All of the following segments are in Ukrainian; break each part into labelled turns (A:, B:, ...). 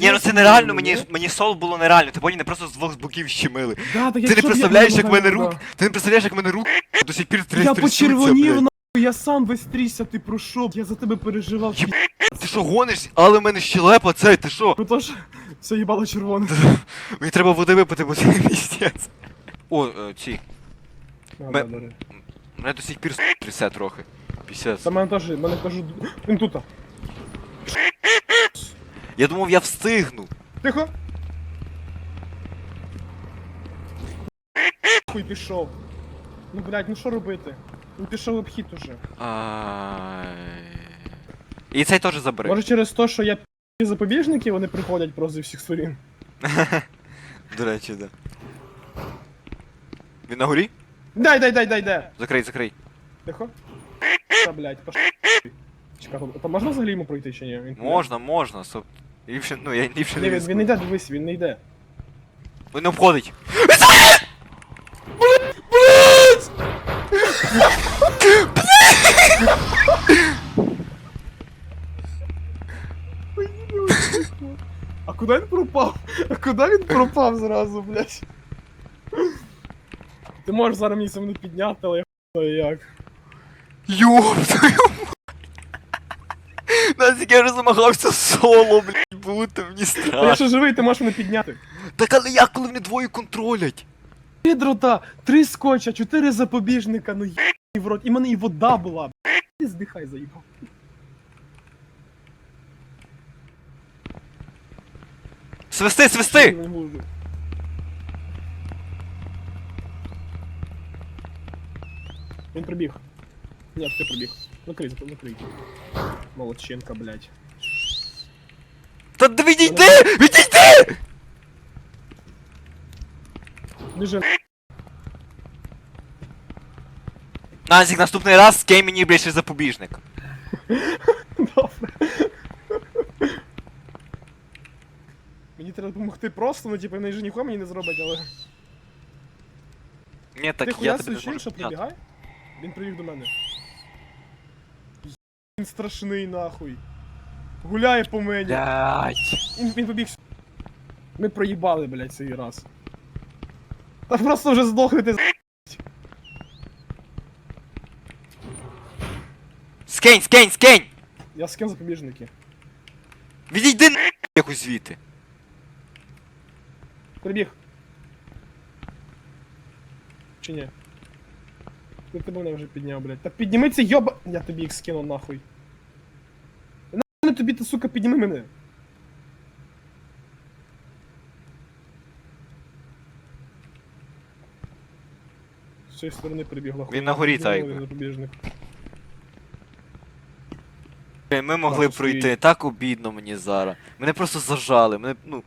A: Ні, ну це нереально, мені, мені сол було нереально, ти поняв, не просто з двох боків щемили.
B: Да, так
A: Ти не представляєш, як в мене рук. Ти не представляєш, як в мене рук до сих пір
B: да.
A: тряс
B: Я
A: трясуться,
B: почервонів,
A: блядь.
B: нахуй, я сам весь трісся, ти про що? Я за тебе переживав.
A: Єб- Ти що гониш? Але в мене щелепа цей, ти що?
B: Ну то ж, все їбало червоне.
A: Мені треба води випити, бо це місяць. О, е, ці.
B: Да, да, да.
A: Мене до сих пір трясе трохи. Пісець.
B: Та мене теж, мене теж... Він тут.
A: Я думав, я встигну.
B: Тихо. Хуй пішов. Ну, блядь, ну що робити? Він пішов обхід уже.
A: Ай. І цей теж забери.
B: Може через те, що я пі запобіжники, вони приходять просто зі всіх сторін.
A: До речі, да. Він на горі?
B: Дай, дай, дай, дай, дай.
A: Закрий, закрий.
B: Тихо. Та, блядь, пош... Чекай, то можна взагалі йому пройти чи ні? Він?
A: Можна, можна. Соп... Ліпше, ну я ліпше
B: Ні,
A: не
B: він, він не йде, дивись, він не йде.
A: Він не обходить.
B: А куди він пропав? А куди він пропав зразу, блядь? Ти можеш зараз мені мене підняти, але я хуй знаю як.
A: Йоп твою мать. Наскільки я вже замагався соло, блядь, бути, мені
B: я
A: страшно.
B: ще живий, ти можеш мене підняти.
A: Так але як, коли вони двоє контролять?
B: Три дрота, три скотча, чотири запобіжника, ну є в рот. І в мене і вода була. Ти здихай заїбав.
A: Свисти, свисти!
B: Не можу. Він прибіг. Ні, ти прибіг. Накрий, накрий. Молодчинка, блядь.
A: Та да відійди! Відійди!
B: Біжи.
A: Назік, наступний раз скей мені більше запобіжник.
B: Добре. Мені треба допомогти просто, ну типу, він же ніхуя мені не зробить, але.
A: Ні, так
B: Ти
A: я
B: хуя
A: тебе не
B: сучив,
A: можу
B: що
A: підняти.
B: прибігай? Він прибіг до мене. Він страшний нахуй. Гуляє по мені.
A: Блядь.
B: Він, він побіг. Ми проїбали, блядь, цей раз. Та просто вже здохнете з.
A: Скинь, скинь, скинь!
B: Я ким запобіжники.
A: Відійди на якусь звідти.
B: Прибіг. Чи ні? Ти ти мене вже підняв, блядь. Та підніми це йоба. Я тобі їх скину нахуй. Тобі ти, сука, підніми мене. З цієї сторони прибігла хуйня.
A: Він на горі,
B: мене,
A: якби. Ми могли
B: Так,
A: пройти,
B: стоїть.
A: так обідно мені зараз. Мене просто зажали, мене, ну.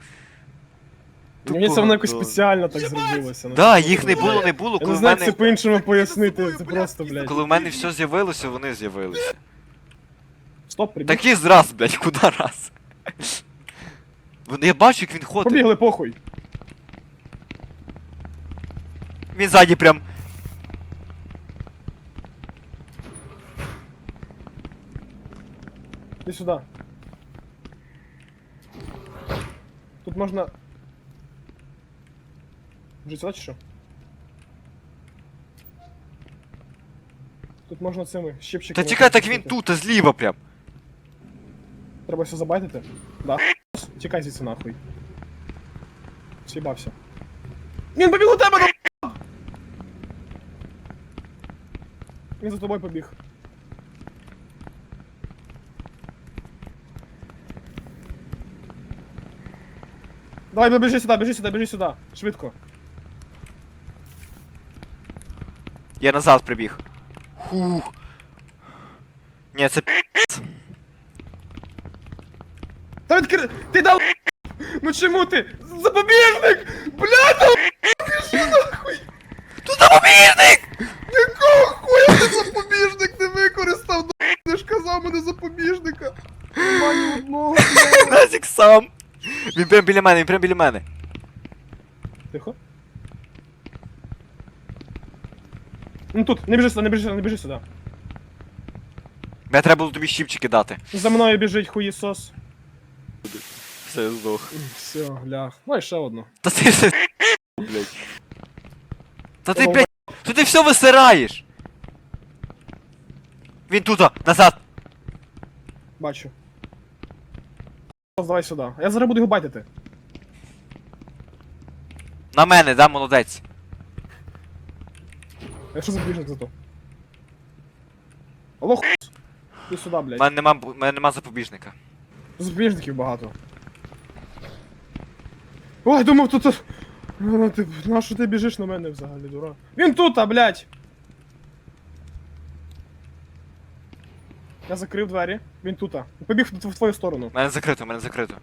B: Мені це воно якось
A: готово.
B: спеціально так зробилося. ну,
A: Да, їх не було, не було,
B: Я
A: коли
B: не
A: в
B: знаю, як це
A: мене.
B: по-іншому пояснити, це просто, блядь.
A: Коли в мене все з'явилося, вони з'явилися.
B: Стоп, прибіг.
A: Такий зраз, блядь, куди раз? Вони- Я бачу, як він ходить.
B: Побігли, похуй.
A: Він ззаді прям.
B: Іди сюди. Тут можна. Вже сюди чи що? Тут можна цими щипчиками.
A: Та чекай, так він
B: захистити.
A: тут, а зліва прям.
B: Треба все забайтити? Да. Тікай звідси нахуй. З'їбався. Він побіг у тебе, ну! Він за тобою побіг. Давай, біжи сюди, біжи сюди, біжи сюди. Швидко.
A: Я назад прибіг. Хух. Ні, це п***ц.
B: Та відкри... Ти дав... Ну чому ти? Запобіжник! Бля, та біжи нахуй!
A: Тут запобіжник!
B: Якого хуя ти запобіжник не використав? Ну, Ти ж казав мене запобіжника. Одного, бля.
A: Назік сам. Він прям біля мене, він прям біля мене.
B: Тихо. Ну тут, не біжи сюди, не біжи сюди, не біжи сюди.
A: Мені треба було тобі щіпчики дати.
B: За мною біжить хуїсос.
A: Все, я здох.
B: Все, лях. Ну і ще одну.
A: Та ти все, блядь. Та ти, блядь, що ти все висираєш? Він тута, назад.
B: Бачу. Давай сюди. Я зараз буду його байтити.
A: На мене, да, молодець.
B: Я що запобіжник зато? Алло, хуй. Ти сюди,
A: У мене нема, мене нема запобіжника.
B: Запобіжників багато. Ой, думав, тут. Ну, ти, на що ти біжиш на мене взагалі, дура? Він тут, а, блядь! Я закрив двері, він тут. Побіг в, в твою сторону.
A: У мене закрито, у мене закрито.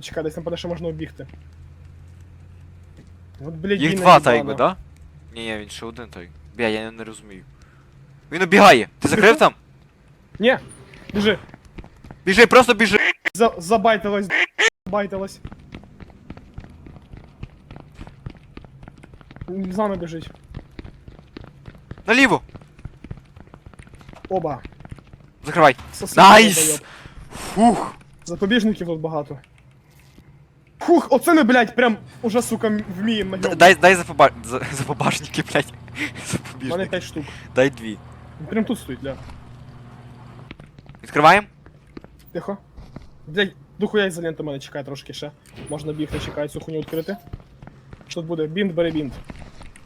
B: Чекай, десь там паде, ще можна обігти. От, блядь,
A: Їх два та
B: наїбана.
A: да? Ні, ні, він ще один той. Бля, я не розумію. Він обігає. Ти закрив там?
B: Ні, біжи.
A: Біжи, просто біжи.
B: За, забайтилась, забайтилась. За нами біжить.
A: Наліво.
B: Оба.
A: Закривай.
B: Сосед
A: Найс!
B: долбойоб.
A: Фух.
B: Запобіжників тут багато. Фух, оце ми, блядь, прям уже, сука, м- вміємо
A: Д-
B: на
A: Дай, дай запоба... за- запобажники, блядь.
B: У мене
A: Запобіжники.
B: 5 штук.
A: Дай дві.
B: Він Прям тут стоїть, ля.
A: Відкриваємо?
B: Тихо. Блядь, дохуя ізолента мене чекає трошки ще. Можна бігти, чекай цю хуйню відкрити. Що тут буде? Бінт, бери бінт.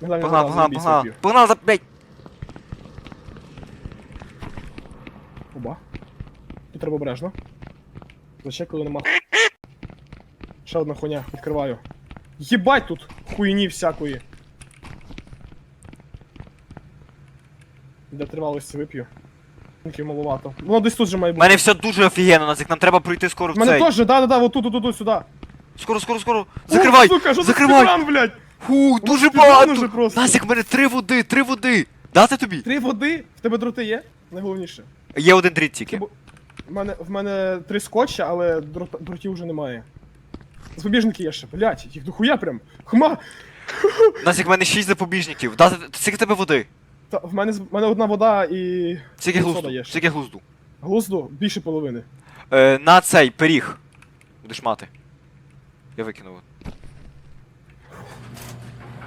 A: Погнав, погнав, погнав. Погнав, за, блядь.
B: Оба. Тут треба обережно. Зачекаю, нема. Ще одна хуйня, відкриваю. Єбать тут хуйні всякої. Для тривалості вип'ю. Тільки маловато. Воно десь тут же має
A: У
B: бути.
A: мене все дуже офігенно, Назик, нам треба пройти скоро
B: В мене
A: цей.
B: теж, да-да-да, вот тут, тут, тут, сюди.
A: Скоро, скоро, скоро. Закривай!
B: О, сука, що
A: закривай!
B: Закривай! блядь!
A: Фу, дуже
B: спідран
A: багато!
B: просто.
A: Назик, в мене три води, три води! Дати тобі?
B: Три води, в тебе дроти є? Найголовніше.
A: Є один дріт тільки.
B: Бо- В мене, в мене три скотча, але дрот, дротів вже немає. Запобіжники є ще, блядь, їх дохуя прям. Хма!
A: Назик, в мене шість запобіжників. Дати, скільки тебе води?
B: Та, в мене, з- в мене одна вода і.
A: Скільки
B: сода
A: глузду?
B: є ще.
A: Скільки глузду?
B: Глузду більше половини.
A: Е, на цей пиріг. Будеш мати. Я викинув.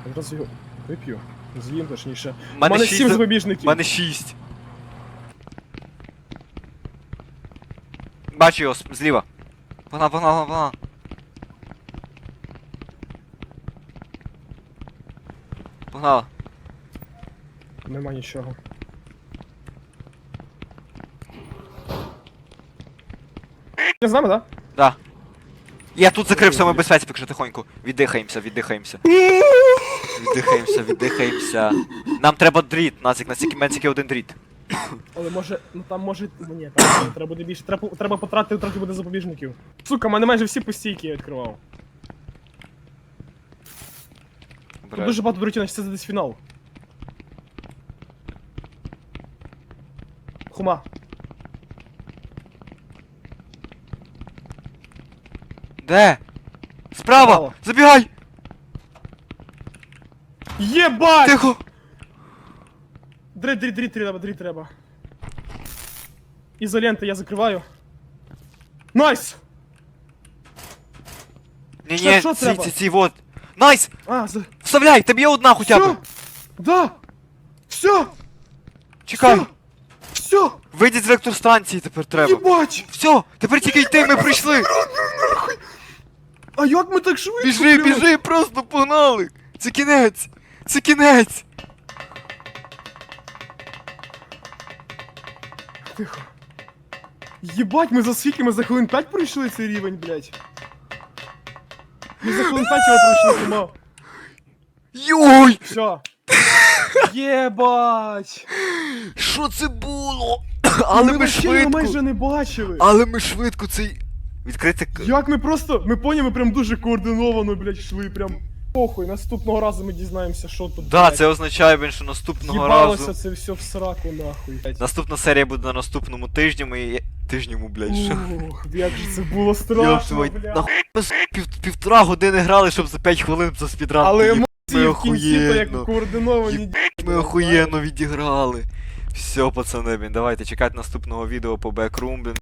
B: Одразу його вип'ю. З'їм точніше.
A: У мене,
B: мене сім
A: за-
B: запобіжників.
A: У мене шість. Бачу його зліва. Погнав, погнав, погнав. Погнала.
B: Нема нічого. Не з нами, да?
A: Да. Я тут закрився, ми безпеці, поки що тихонько. Віддихаємося, віддихаємося. Віддихаємося, віддихаємося. Нам треба дріт, Назик, на стільки мене тільки один дріт.
B: Але може, ну там може. Ну ні, там треба буде більше. Треба, треба потратити трохи буде запобіжників. Сука, в мене майже всі постійки я відкривав. Тут дуже багато дротів, значить це десь фінал. Хума.
A: Де? Справа!
B: Справа.
A: Забігай!
B: Єбать!
A: Тихо!
B: Дрит, дрит, дрит треба, дрит треба. Ізоленти я закриваю. Найс!
A: Ні,
B: Що-
A: ні,
B: що
A: ці,
B: треба?
A: ці, ці, вот. Найс!
B: А, за...
A: Вставляй, тобі є одна хоча
B: Все!
A: б.
B: Да! Все!
A: Чекай!
B: Все!
A: Вийдіть з електростанції тепер треба.
B: Єбать!
A: Все, тепер тільки йти, ми прийшли.
B: А як ми так швидко?
A: Біжи,
B: блядь?
A: біжи, просто погнали. Це кінець. Це кінець.
B: Тихо. Єбать, ми за скільки? Ми за хвилин 5 пройшли цей рівень, блядь. Ми за хвилин 5 його пройшли, кума.
A: Йой!
B: Все. Єбать!
A: Що це було? Але ми
B: вообще його
A: швидко.
B: майже не бачили.
A: Але ми швидко цей. Відкрити. к-
B: Як ми просто. Ми поняли, ми прям дуже координовано, блядь, йшли, прям. Похуй, наступного разу ми дізнаємося, що тут.
A: Да,
B: блядь.
A: це означає, блін, що наступного
B: Їбалося
A: разу.
B: це все в сраку, нахуй.
A: Наступна серія буде на наступному тижні. Ми. Тижньому, блядь, що?
B: Ух, як же це було
A: Йоп
B: страшно,
A: твою,
B: блядь.
A: нахуй ми з- пів, півтора години грали, щоб за 5 хвилин за спідран.
B: Але. Емоції в кінці, то як координовані.
A: Ми охуєнно відіграли. Все, пацани, блін, давайте чекати наступного відео по бекрум, блін.